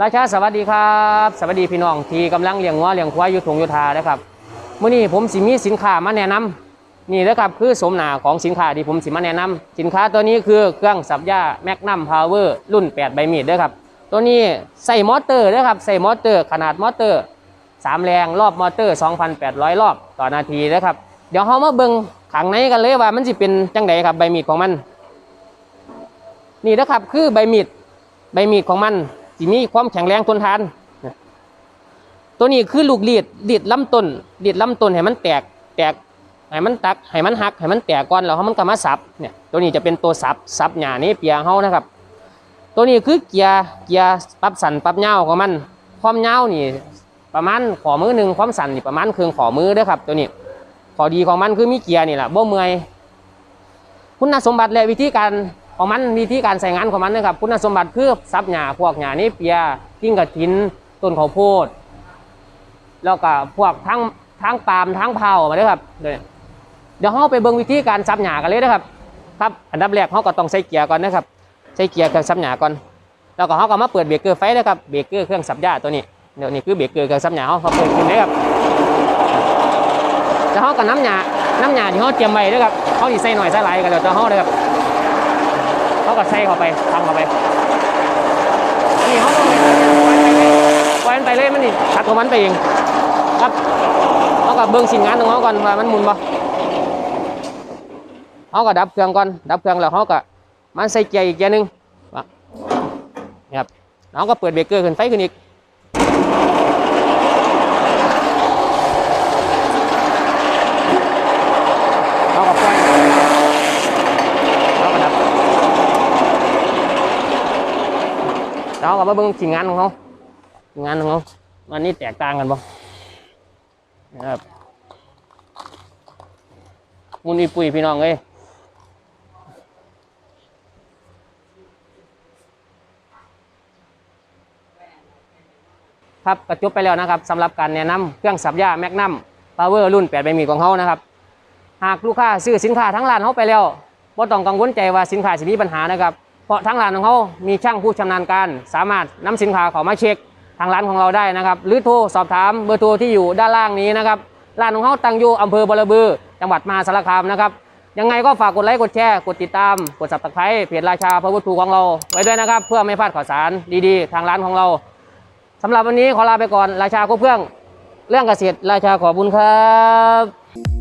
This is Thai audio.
ราชาสวัสดีครับ สวัสดีพี่น้องที่กำลังเลี้ยงวัวเลี้ยงควายอยู่ทงยุทธานะครับเมื้อนี้ผมสิมีสินค้ามาแนะนำนี่นะครับคือสมหนาของสินค้าที่ผมสิมาแนะนำสินค้าตัวนี้คือเครื่องสับหญ้าแมกนัมพาวเวอร์รุ่น 8 ใบมีดด้อครับตัวนี้ใส่มอเตอร์ด้อครับใส่มอเตอร์ ขนาดมอเตอร์ 3 แรงรอบมอเตอร์ 2,800 รอบต่อนาทีเด้อครับเดี๋ยวเรามาเบิ่งขังในกันเลยว่ามันสิเป็นจังไดครับใบมีดของมัน นี่นะครับคือใบมีดใบมีดของมัน สิมีความแข็งแรงทนทาน ตัวนี้คือลูกลีดลีดลำต้นลีดลำต้นให้มันแตกแตกให้มันตักให้มันหักให้มันแตกก่อนแล้วมันก็มาสับเนี่ยตัวนี้จะเป็นตัวสับสับหญ้านี้เปียเฮานะครับ ตัวนี้คือเกียร์เกียร์ปรับสั่นปรับเงาของมัน ความเงานี่ประมาณขอมือหนึ่งความสั่นนี่ประมาณครึ่งขอมือด้อครับ ตัวนี้ขอดีของมันคือมีเกียร์นี่แหละบ่เมื่อยคุณสมบัติและวิธีการ ของมันวิธีการใส่งานของมันนะครับคุณสมบัติคือซับหญ้าพวกหญ้านี่เปียกิ้งกระถินต้นข้าวโพด แล้วก็พวกทั้งทั้งปาล์มทั้งเผามาด้วยครับเดี๋ยวเราไปเบิ่งวิธีการซับหญ้ากันเลยนะครับครับอันดับแรกเราก็ต้องใส่เกียร์ก่อนนะครับใส่เกียร์เครื่องซับหญ้าก่อนแล้วก็เราก็มาเปิดเบรกเกอร์ไฟนะครับเบรกเกอร์เครื่องซับหญ้าตัวนี้เดี๋ยวนี้คือเบรกเกอร์เครื่องซับหญ้าเราเขาเปิดขึ้นเลยครับแล้วเขากับน้ำหยาน้ำหยาที่เขาเตรียมไว้ด้วยครับเขาสิใส่หน่อยใส่หลายกันแล้วแต่เขาเลยครับ เขาก็ใส่เข้าไปทำเข้าไปนี่เขาต้องปล่อยมันไปเลยมันนี่ตัดของมันไปเองครับเขาก็เบิ้งสินงานตรงเขาก่อนว่ามันหมุนบ่เขาก็ดับเครื่องก่อนดับเครื่องแล้วเขาก็มันใส่เกียร์อีกเกียร์หนึงว่านี่ครับเขาก็เปิดเบรกเกอร์ขึ้นไฟขึ้นอีก เราก็ปล่อยเราก็ดับ เราก็มาเบิ่งสิ่งงานของเขางานของเขาวันนี้แตกต่างกันบ่นะครับมุนอีปุยพี่น้องเอ้ยครับก็จบไปแล้วนะครับสำหรับการแนะนำเครื่องสับหญ้าแมกนัมพาวเวอร์รุ่น8ใบมีของเขานะครับ หากลูกค้าซื้อสินค้าทั้งร้านเขาไปแล้วบ่ต้องกังวลใจว่าสินค้าสิมีปัญหานะครับ เพราะทั้งร้านของเขามีช่างผู้ชำนาญการ สามารถนำสินค้าเขามาเช็คทางร้านของเราได้นะครับ หรือโทรสอบถามเบอร์โทรที่อยู่ด้านล่างนี้นะครับร้านของเขาตั้งอยู่อำเภอบรบือ จังหวัดมหาสารคามนะครับ ยังไงก็ฝากกดไลค์กดแชร์กดติดตาม กด subscribe เพจราชาพระพุทธถูของเราไว้ด้วยนะครับ เพื่อไม่พลาดข่าวสารดีๆ ทางร้านของเราสำหรับวันนี้ขอลาไปก่อนราชาครบเครื่อง เรื่องเกษตรราชาขอบคุณครับ